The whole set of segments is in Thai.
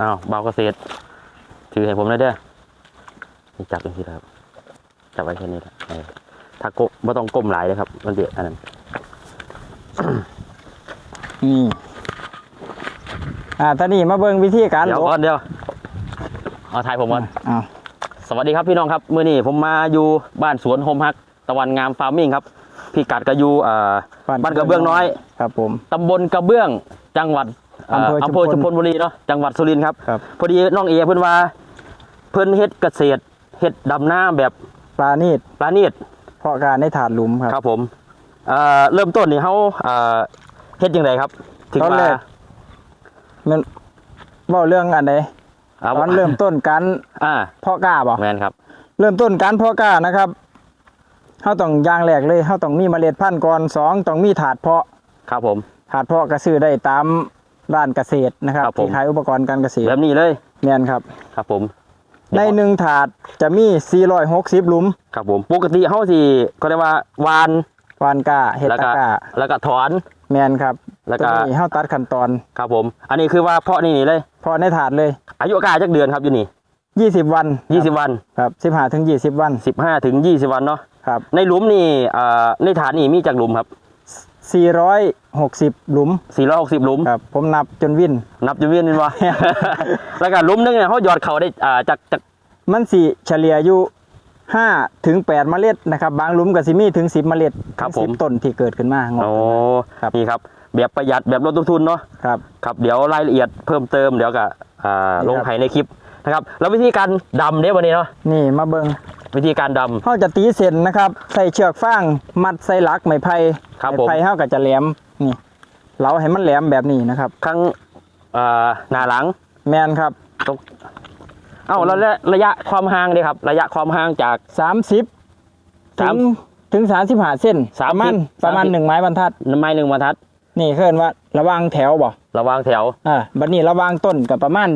อ้าวเบาเกษตรถือให้ผมหน่อยเด้อนี่จับอย่างนี้ครับ จับไว้แค่นี้แหละเออถ้าก้มไม่ต้องก้มหลายเลยครับ มันเดือดอันนั้นนี่อ่าตอนนี้มาเบิ่งวิธีการเดี๋ยวโละก่อนเดี๋ยวเอาถ่ายผมก่อนอ้าวสวัสดีครับพี่น้องครับมื้อนี้ผมมาอยู่บ้านสวนโฮมฮัก ตะวันงามฟาร์มมิ่งครับพี่กัดก็อยู่เอ่อบ้านกระเบื้องน้อยครับ ผมตำบลกระเบื้องจังหวัด เอ่ออำอำเภเภออชุชุมมพพลลบุรีเนาะจังหวัดสุรินทร์ครับ ครับพอดีน้องเอเพิ่นว่า เพิ่นเฮ็ดเกษตรเฮ็ดดำนาแบบปลานีดปราณีตเพาะการในถาดหลุมครับ ครับผมเอ่อเริ่มต้นนี่เฮาเอ่อเฮ็ดจังไดครับ ถึงตอนมาแรกมันเว่าเรื่องอันใดอาตอนเริ่มต้นการอ่าเพาะกล้าบ่แม่นครับ เริ่มต้นการเพาะกล้านะครับเฮาต้องอย่างแรกเลยเฮาต้องมีเมล็ดพันธุ์ก่อนสองต้องมีถาดเพาะ ครับผม ถาดเพาะก็ซื้อได้ตาม ร้านเกษตรนะครับครับผม ที่ขายอุปกรณ์การเกษตรแบบนี้เลยแม่นครับ ครับผมในหนึ่งถาดจะมี 460หลุมครับผมปกติเฮาสิเขาเรียกว่าวานวานกาเฮดแล้วตะก็กาแล้วก็ถอน แมนครับแล้วก็ ตัวนี้เฮาตัดขั้นตอนครับผม อันนี้คือว่าเพาะนี่นี่เลยเพาะในถาดเลย อายุกาจักเดือนครับอยู่นี่20 วัน20วันครับ15ถึง20 วัน15ถึง20วันเนาะครับในหลุมนี่เอ่อในฐานนี่มีจากหลุมครับ 460 หลุม 460 หลุม ครับ ผมนับจนวิน นับจนเวียนเป็นว่าแล้วก็หลุมหนึงเนี่ยเขาหยอดเขาได้อ่าจากจากมันสิเฉลี่ยอยู่5ถึง8เมล็ดนะครับ บางหลุมก็สิมีถึง10เมล็ดครับถึงผม10ต้นที่เกิดขึ้นมางอกโอ้ครับนี่ครับ แบบประหยัดแบบลดต้นทุนเนาะครับครับ เดี๋ยวรายละเอียดเพิ่มเติมเดี๋ยวก็อ่านี่ครับลงไห้ในคลิปนะครับ แล้ววิธีการดำเนี่ยวันนี้เนาะนี่มาเบิง วิธีการดเฮาจะตีเส้นนะครับ ใส่เชือกฟางมัดใส่หลักไม้ไผ่ครับไม้ผม ไผ่เฮาก็จะแหลมนี่เราให้มันแหลมแบบนี้นะครับำข้างอ่าหน้าหลังแมนครับตรงเอ้าแล้วระระยะความห่างเลยครับ ระยะความห่างจากสามสิบสาถึมงถึงสามสิบห้าเส้นสามประมาณสิบประมาณสามสิบ หนึ่งไม้บรรทัด ไม้หนึ่งบรรทัด นี่เคลื่อนว่าระหวางแถวบ่ระหวางแถว อ่าบัดนี้ระหวางต้นกับประมาณ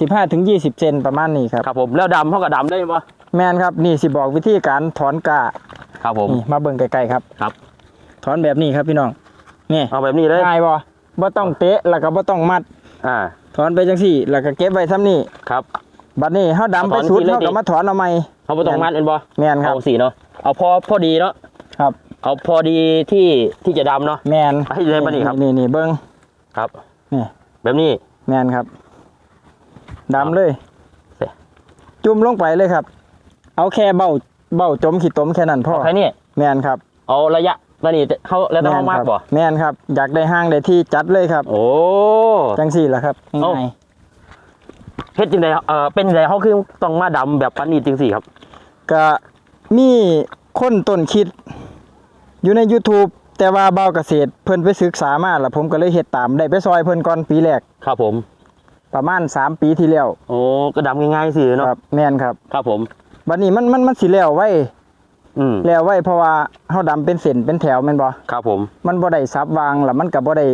สิบห้าถึงยี่สิบเซนประมาณนี้ครับ ครับผมแล้วดำเขาก็ดำได้ปะ แมนครับนี่สิบอกวิธีการถอนกาครับผมนี่มาเบิ่งใกล้ๆครับครับ ถอนแบบนี้ครับพี่น้องนี่เอาแบบนี้เลยง่ายบ่บ่ต้องเตะแล้วก็บ่ต้องมัด อ่า ถอนไปจังสี่ แล้วก็เก็บไว้ซ้ำนี่ครับบัดนี้เฮาดำไปเอาถอนสุดทีละเฮานิก็ดมาถอนเอาใหม่เขาไม่ต้องมัดเป็นปะแมนครับเอาสีเนาะเอาพอพอดีเนาะครับ เอาพอดีที่ที่จะดำเนาะแมนให้เลยมานี่ครับนี่นี่เบิ่งครับนี่แบบนี้แมนครับดำเลยเสร็จจุ่มลงไปเลยครับ เอาแค่เบ้าเบ้าจมขีดตมแค่นั้นพอเอาแค่นี้แมนครับ เอาระยะแล้วนี่เขาแล้วต้องเอามากครับบ่แมนครับ อยากได้ห้างได้ที่จัดเลยครับ โอ้จังสี่แหละครับเอ้าง่ายเฮ็ดจริงไดเออเป็นไดเขาคือต้องมาดำแบบปานนีจริงสิครับๆก็มีคนต้นคิด อยู่ใน YouTube แต่ว่าเบ้าเกษตรเพิ่นไปศึกษามาแล้วผมก็เลยเฮ็ดตามได้ไปซอยเพิ่นก่อนปีแรกครับผม ประมาณ 3 ปีที่แล้ว โอ้ก็ดำง่ายๆสิเนาะครับแม่นครับ ครับผม บัดนี้มันมันมันสิแล้วไว้อืมแล้วไว้เพราะว่าเฮาดำเป็นเส้นเป็นแถวแม่นบ่ครับผมมันบ่ได้ซับวางแล้วมันก็บ่ได้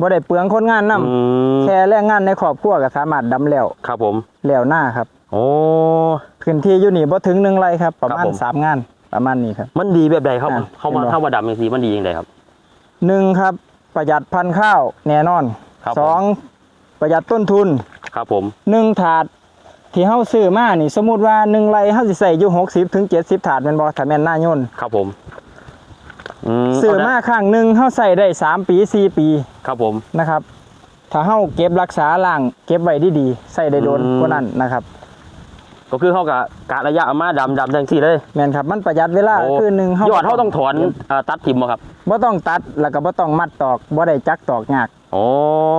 บ่ได้เปลืองคนงานนํอืมแค่แรงงานในครอบครัวก็สามารถดำแล้วครับผม แล้วหน้าครับ โอ้ พื้นที่อยู่นี่บ่ถึง1ไร่ครับ ประมาณครับผม สามงานประมาณนี้ครับ มันดีแบบใดครับอะเข้ามาเห็นบ่ เข้ามาดำจริงสิมันดียังไงครับ หนึ่งครับประหยัดพันธุ์ข้าวแน่นอนครับสองประหยัดต้นทุนครับผมหนึ่งถาด ที่เฮาซื้อมานี่สมมุติว่าหนึ่งไร่เฮาสิใส่อยู่60ถึง70ถาดแม่นบ่ถ้าแม่นหน้าโยนครับผมอืมซื้อเละมาครั้งหนึงเฮาใส่ได้สามปีสี่ปีครับผมนะครับ ถ้าเฮาเก็บรักษาล่าง เก็บไว้ดีๆใส่ได้โดนอืมกว่านั้นนะครับ ก็คือเขากับกะระยะเอามาดำดำจังสิเลยแม่นครับมันประหยัดเวลาโอ้คือหนึงเฮายอดเขาต้องถอนเอ่อตัดทิมบ่ครับบ่ต้องตัดแล้วก็บ่ต้องมัดตอกบ่ได้จักตอกยากโอ้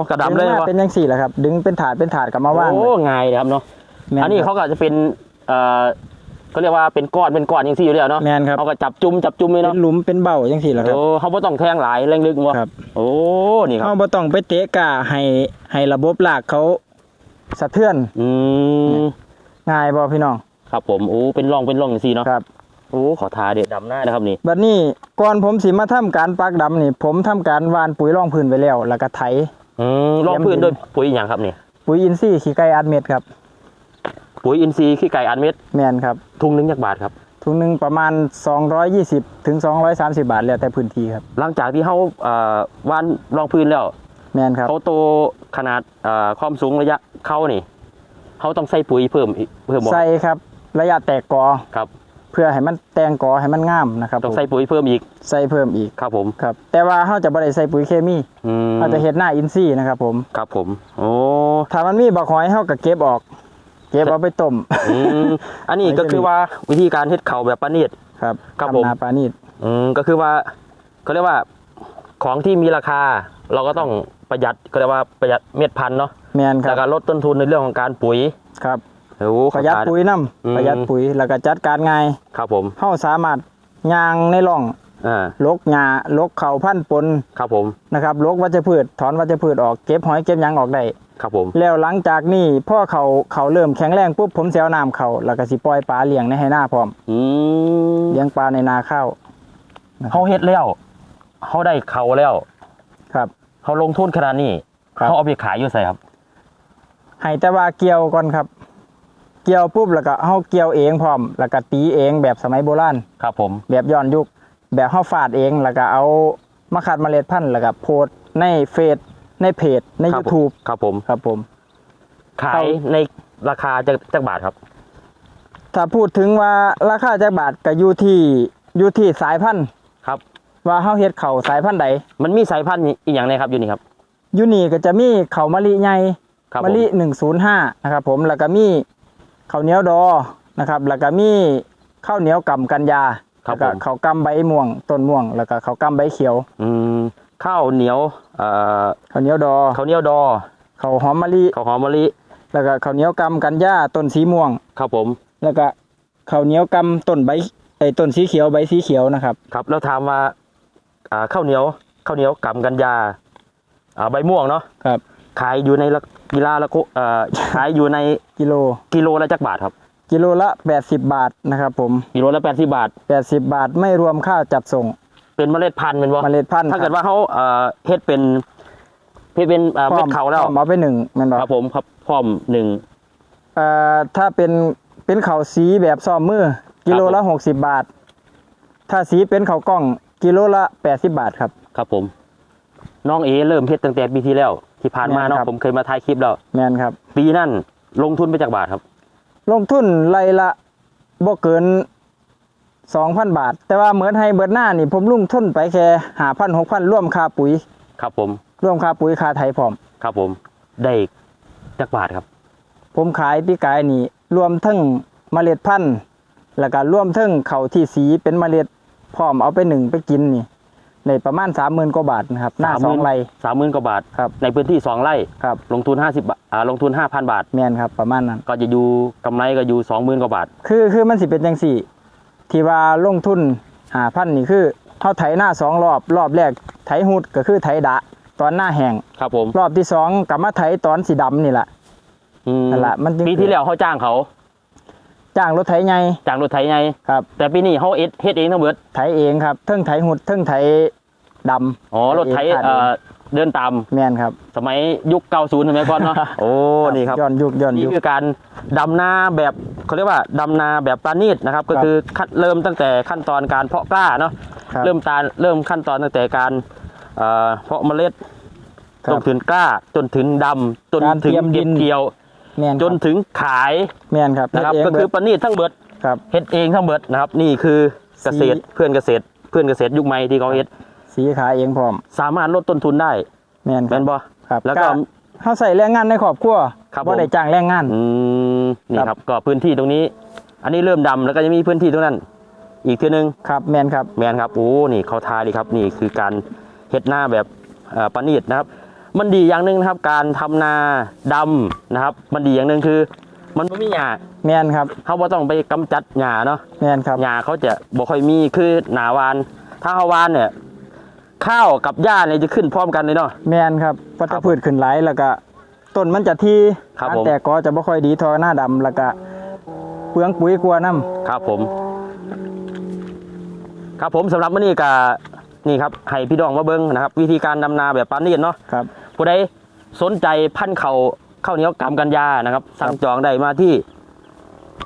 กระดำเลยดึงมาวะเป็นจังซี่แหละครับ ดึงเป็นถาดเป็นถาดก็มาวางโอ้ง่ายเลยครับเนาะ แม่อันนี้ครับเขาก็จะเป็นเอ่อเขาเรียกว่าเป็นก้อนเป็นก้อนอย่างที่อยู่แล้วเนาะแม่นครับ เขาก็จับจุ่มจับจุ่มเลยเป็เนาะนหลุมเป็นเบ้าจังซี่แหละครับ โอ้เขาไม่ต้องแทงหลายแรงลึกวะครับ โอ้นี่คเฮารับบ่ต้องไปเตะกาให้ให้ระบบลากเขาสะเทือนอืมง่ายบ่พี่น้องครับผมโอ้เป็นร่องเป็นร่องอย่างซี่เนาะครับ โอ้ขอทาเด็ดดำหน้านะครับนี่บัดนี้ก่อนผมสิมาทำการปักดำนี่ ผมทำการหวานปุ๋ยรองพื้นไว้แล้ว แล้วก็ไถ อืมร่องพื้นด้วยปุ๋ยอหย่างครับนี่ปุ๋ยอินทรีย์ขี้ไก่อัดเม็ดครับ ปุ๋ยอินทรีย์ขี้ไก่อันเม็ดแม่นครับทุงหนึงจักบาทครับถุงหนึงประมาณ 220ถึง230 บาทแล้วแต่พื้นที่ครับ หลังจากที่เขาเอ่อว่านรองพื้นแล้วแแม่นครับเขาโตขนาดเอ่อความสูงระยะเขานี่เขาต้องใส่ปุ๋ยเพิ่มอีกเพิ่มบ่ใส่ครับ ระยะแตกกอครับ เพื่อให้มันแตงกอให้มันงามนะครับต้องผมใส่ปุ๋ยเพิ่มอีกใส่เพิ่มอีกครับผมครับ แต่ว่าเฮาจะบ่ได้ใส่ปุ๋ยเคมีอืมเฮาจะเฮ็ดหน้าอินทรีย์นะครับผมครับผม โอ้ถ้ามันมีบักหอยเฮาก็เก็บออก เก็บเอาไปต้ม อืมอันนี้ก็คือว่าวิธีการเฮ็ดเขาวแบบประณีต ครับครับผม ทำนาปลานีดอืมก็คือว่าเขาเรียกว่าของที่มีราคา เราก็ต้องประหยัดก็เรียกว่าประหยัดเม็ดพันธุ์เนาะแม่นคแล้รัวบก็ลดต้นทุนในเรื่องของการปุ๋ยครับโอ้โหประหยัดปุ๋ยน้อืมประหยัดปุ๋ยแล้วก็จัดการง่ายครับผมเฮาสามารถย่างในร่องอ่าลกหญ้าลกเขาพันธุ์ปนครับผมนะครับลกวัชพืชถอนวัชพืชออกเก็บหอยเก็บหยังออกได้ ครับผม แล้วหลังจากนี้พ่อเขาเขาเริ่มแข็งแรงปุ๊บผมสิเซลน้ำเขาแล้วก็สิปล่อยปลาเลี้ยงในให้หน้าพร้อมอืมเลี้ยงปลาในนาข้าวเขาเฮ็ดแล้วเขาได้เขาแล้วครับ เขาลงทุนขนาดนี้ครับ เขาเอาไปขายอยู่ใส่ครับ ให้แต่ว่าเกี่ยวก่อนครับ เกี่ยวปุ๊บแล้วก็เฮาเกี่ยวเองพร้อม แล้วก็ตีเองแบบสมัยโบราณ ครับผม แบบย้อนยุค แบบเฮาฟาดเองแล้วก็เอามาคัดเมล็ดพันธุ์แล้วก็โพสต์ในเฟซ ในเพจใน ครับผม YouTube ครับผม ครับผม ขายในราคาจะจักบาทครับ ถ้าพูดถึงว่าราคาจักบาทก็อยู่ที่อยู่ที่สายพันธุ์ครับ ว่าเฮาเฮ็ดเขาวสายพันธุ์ใดมันมีสายพันธุ์อีกอย่างไรครับอยู่นี่ครับ อยู่นี่ก็จะมีเขาวมะลิใหญ่ ครับมะลิ105นะครับผมแล้วก็มีข้าวเหนียวดอนะครับแล้วก็มีข้าวเหนียวกำกันยาครับแล้วก็ผม ข้าวกำใบม่วงต้นม่วง แล้วก็ข้าวกำใบเขียว อืม ข้าวเหนียวเอ่อข้าวเหนียวดอข้าวเหนียวดอข้าวหอมมะลิข้าวหอมมะลิแล้วก็ข้าวเหนียวกำกันยาต้นสีม่วง ครับผม แล้วก็ข้าวเหนียวกำต้นใบไอ้ต้นสีเขียวใบสีเขียวนะครับ ครับแล้วถามว่าอ่าข้าวเหนียวข้าวเหนียวกำกันยาอ่าใบม่วงเนาะครับ ขายอยู่ในละกีฬาละโคเอ่อขายอยู่ในกิโลกิโลละจักบาทครับ กิโลละ 80 บาทนะครับผมกิโลละแปดสิบบาท 80 บาทไม่รวมค่าจัดส่ง เป็นเมล็ดพันธุ์เป็นบ่เมล็ดพันธุ์ถ้าเกิดว่าเขาเอ่อเฮ็ดเป็นเฮ็ดเป็นเอ่อพร้เม็อดเขาแล้วพร้อมเอาไปหนึ่งแมันบอครับผมครับพร้อมหนึ่ง เอ่อถ้าเป็นเป็นข้าวสีแบบซ้อมมือกิโลละ60บาท ถ้าสีเป็นข้าวกล้องกิโลละ80บาทครับ ครับผม น้องเอเริ่มเฮ็ดตั้งแต่ปีที่แล้ว ที่ผ่านมาแม่นเนาะครับ ผมเคยมาถ่ายคลิปแล้ว แมนครับ ปีนั้นลงทุนไปจากบาทครับ ลงทุนไรละบ่เกิน 2,000บาท แต่ว่าเหมือนให้เบิดหน้านี่ผมลงทุนไปแค่5,000 6,000ร่วมค่าปุ๋ย ครับผม ร่วมค่าปุ๋ยค่าไถพร้อม ครับผม ได้จากบาทครับ ผมขายปีกายนี่ รวมทั้งเมล็ดพันธุ์แล้วก็รวมทั้งเขาวที่สีเป็นเมล็ดพร้อมเอาไปหนึ่งไปกินนี่ในประมาณสามหมื่นกว่าบาทนะครับหน้าสองไรสามหมื่นกว่าบาท ครับ ในพื้นที่สองไร่ครับ ลงทุนห้าสิบาทอ่าลงทุนห้าพันบาทแมนครับประมาณนั้น ก็จะอยู่กำไรก็อยู่สองหมื่นกว่าบาท คือคือมันสิเป็นจังสี่ ที่ว่าลงทุนหาพันนี่คือเขาไถหน้าสองรอบรอบแรกไถหุดก็คือไถดะ ตอนหน้าแห้งครับผมรอบที่สองกลับมาไถตอนสีดำนี่แหละอืมนั่นแหละมันจึงปีที่แล้วเขาจ้างเขาจ้างรถไถไงจ้างรถไถไงครับ แต่ปีนี้เขาเอ็ดเฮ็ดเองทั้งเบิดไถเองครับเทิงไถหุดเทิงไถดำ อ๋อรถไถเองเอ่อ เดินตามแมนครับ สมัยยุค 90 สมัยก่อนเนาะ โอ้ นี่ครับย้อนยุคย้อนนี่ยุคคือการดำนาแบบเขาเรียกว่าดำนาแบบปราณีตนะครับ ก็ครับคือขั้นเริ่มตั้งแต่ขั้นตอนการเพาะกล้าเนาะ ครับ เริ่มตาเริ่มขั้นตอนตั้งแต่การเอ่อเพาะเมล็ดครัจบนถึงกล้า จนถึงดำจนการเตถึงรียมดิเก็บน เกี่ยว แมนจนถึงขายแมนครับนะครับ เฮ็ดก็เงคือเบิดประณีตทั้งเบิด ครับ เฮ็ดเองทั้งเบิดนะครับ นี่คือเกษตรสี เพื่อนเกษตร เพื่อนเกษตรยุคใหม่ที่เขาเฮ็ด สีขายเองพร้อม สามารถลดต้นทุนได้แมนคแม่รับนบ่ครับแล้วก็เฮาใส่แรงงานในครอบครัวครับบ่ได้ผมจ้างแรงงาน อืมนี่ครับครับก็พื้นที่ตรงนี้ อันนี้เริ่มดำแล้วก็จะมีพื้นที่ตรงนั้น อีกทีนึงครับแมนครับ แมนครับโอ้นี่เขาทาดีครับ นี่คือการเฮ็ดหน้าแบบเอ่อประณีตนะครับ มันดีอย่างหนึ่งนะครับ การทำนาดำนะครับ มันดีอย่างหนึ่งคือ มันไม่มีหญ้าแมนครับเขาบ่ต้องไปกำจัดหญ้าเนาะ แมนครับ หญ้าเขาจะบ่ค่อยมีคือหนาวาน ถ้าเฮาวานเนี่ย ข้าวกับหญ้าเนี่ยจะขึ้นพร้อมกันเลยเนาะ แมนครับวัชพืชขึ้นหลายแล้วก็ต้นมันจะที่ครับการผม แตกกอจะบ่ค่อยดีเทอหน้าดำแล้วก็เปลืองปุ๋ยกลัวาน้ำ ครับผม ครับผมสำหรับมื้อนี้ก็นี่ครับให้พี่ดองมาเบิ่งนะครับ วิธีการดำนาแบบปานนีตเนาะครับ ผู้ใดสนใจพันธุ์เขาข้าวเหนียวกำกันยานะครับ สั่งจองได้มาที่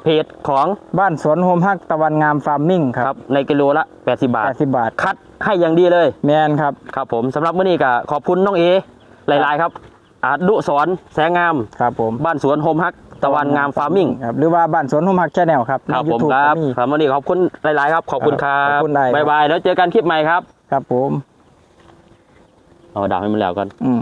เพจของบ้านสวนโฮมฮักตะวันงามฟาร์มมิ่งคครัรับบในกิโลละ 80 บาท 80 บาท คัด ให้อย่างดีเลยแมนครับ ครับผมสำหรับมื้อนี้ก็ขอบคุณน้องเอหลาย ๆ ครับ อาดุสอนแสงงาม ครับผมบ้านสวนโฮมฮักตะวันงามฟาร์มิ่งครับหรือว่าบ้านสวนหุ่มหักแชนแนลครับครับในผม YouTube ครับก็มีครับวันนี้ขอบคุณหลาย ๆ ครับ ขอบคุณครัขอบบคุณได้ครับบ๊ายบายแล้วเจอกันคลิปใหม่ครับ ครับผมเอาดาวให้มันแล้วกันอืม